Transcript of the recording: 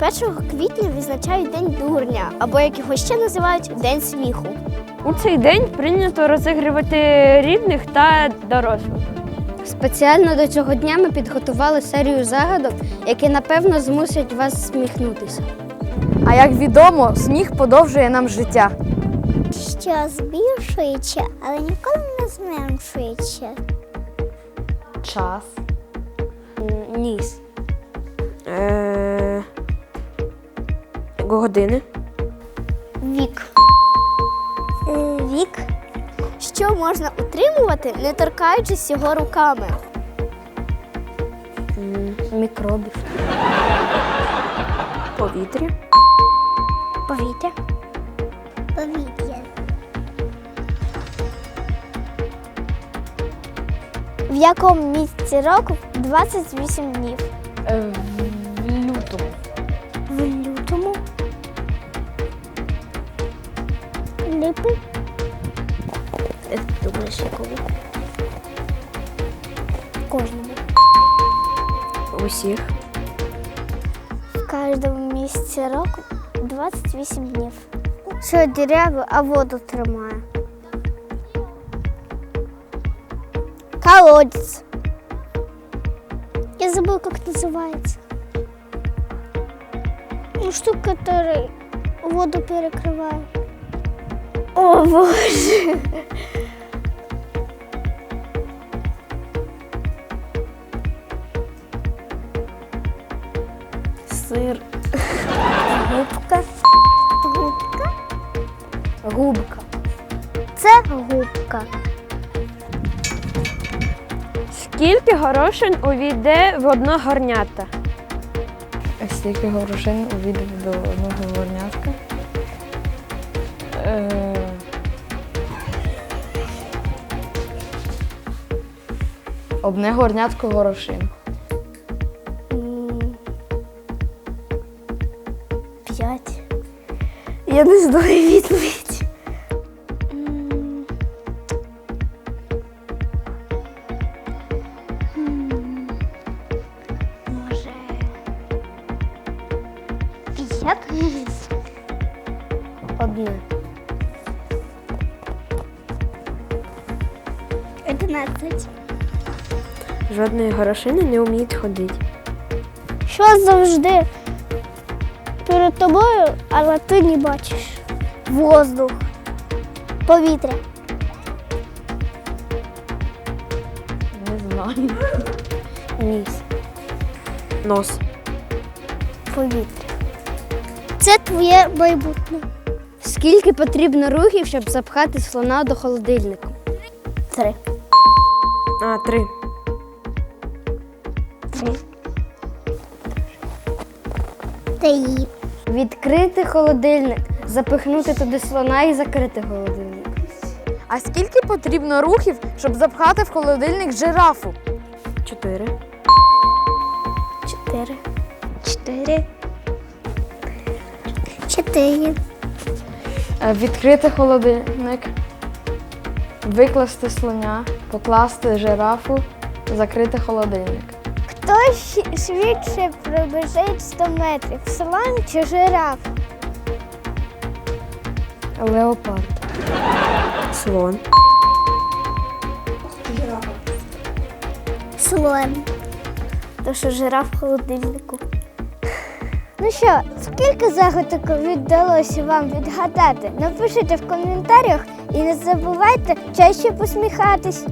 1 квітня відзначають День дурня, або як його ще називають День сміху. У цей день прийнято розігрівати рідних та дорослих. Спеціально до цього дня ми підготували серію загадок, які напевно змусять вас сміхнутися. А як відомо, сміх подовжує нам життя. Що збільшується, але ніколи не зменшується. Час. Ніс. Е... Години. Вік. Е, Вік. Що можна утримувати, не торкаючись його руками? Мікробів. Повітря. Повітря. Повітря. В якому місяці року 28 днів? Липи. Як ти думаєш, якому? Кожному. Усіх. В кожному місяці року 28 днів. Що дерева, а воду тримає. Колодец. Я забыл, как называется. Ну, штука, которая воду перекрывает. О, боже. Сир. Губка. Губка? Губка. Це губка. Скільки горошин увійде в одно горнята? А стільки горошин увійде до одного горнятка. Е, Одне горнятко горошин. П'ять. Я не знаю відповідь. Може. П'ять? Одне. Одинадцять. Жодної горошини не вміють ходити. Що завжди перед тобою, але ти не бачиш? Воздух, повітря. Не знаю. Ніс. Нос. Повітря. Це твоє майбутнє. Скільки потрібно рухів, щоб запхати слона до холодильника? Три. А, три. Три. Три. Відкрити холодильник, запихнути туди слона і закрити холодильник. А скільки потрібно рухів, щоб запхати в холодильник жирафу? Чотири. Чотири. Чотири. Чотири. Е, Відкрити холодильник, викласти слоня, покласти жирафу, закрити холодильник. Хто швидше пробіжить 100 метрів? Слон чи жираф? Леопард. Слон. Слон. То що жираф в холодильнику. Ну що, скільки загадок віддалося вам відгадати? Напишіть в коментарях і не забувайте чаще посміхатись.